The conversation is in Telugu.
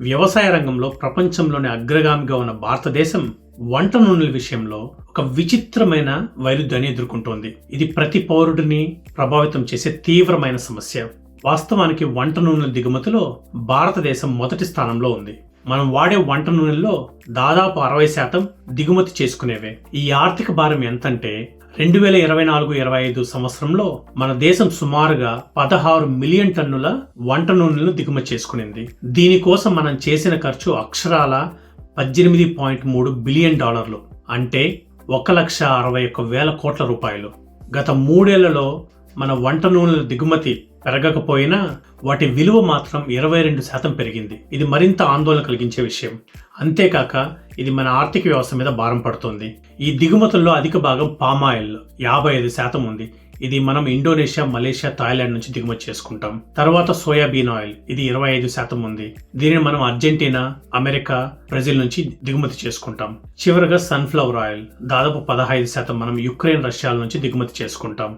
వ్యవసాయ రంగంలో ప్రపంచంలోనే అగ్రగామిగా ఉన్న భారతదేశం వంట నూనెల విషయంలో ఒక విచిత్రమైన వైరుధ్యాన్ని ఎదుర్కొంటోంది. ఇది ప్రతి పౌరుడిని ప్రభావితం చేసే తీవ్రమైన సమస్య. వాస్తవానికి వంట నూనెల దిగుమతిలో భారతదేశం మొదటి స్థానంలో ఉంది. మనం వాడే వంట నూనెల్లో దాదాపు అరవై శాతం దిగుమతి చేసుకునేవే. ఈ ఆర్థిక భారం ఎంతంటే రెండు వేల ఇరవై నాలుగు ఇరవై ఐదు సంవత్సరంలో మన దేశం సుమారుగా పదహారు మిలియన్ టన్నుల వంట నూనెలను దిగుమతి చేసుకునింది. దీనికోసం మనం చేసిన ఖర్చు అక్షరాల పద్దెనిమిది పాయింట్ మూడు బిలియన్ డాలర్లు అంటే ఒక లక్ష అరవై ఒక్క వేల కోట్ల రూపాయలు. గత మూడేళ్ళలో మన వంట నూనెల దిగుమతి పెరగకపోయినా వాటి విలువ మాత్రం ఇరవై రెండు శాతం పెరిగింది. ఇది మరింత ఆందోళన కలిగించే విషయం. అంతేకాక ఇది మన ఆర్థిక వ్యవస్థ మీద భారం పడుతుంది. ఈ దిగుమతుల్లో అధిక భాగం పామాయిల్ యాభై ఐదు శాతం ఉంది. ఇది మనం ఇండోనేషియా మలేషియా థాయిలాండ్ నుంచి దిగుమతి చేసుకుంటాం. తర్వాత సోయాబీన్ ఆయిల్ ఇది ఇరవై ఐదు శాతం ఉంది. దీనిని మనం అర్జెంటీనా అమెరికా బ్రెజిల్ నుంచి దిగుమతి చేసుకుంటాం. చివరగా సన్ఫ్లవర్ ఆయిల్ దాదాపు పదహైదు శాతం మనం యుక్రెయిన్ రష్యాల నుంచి దిగుమతి చేసుకుంటాం.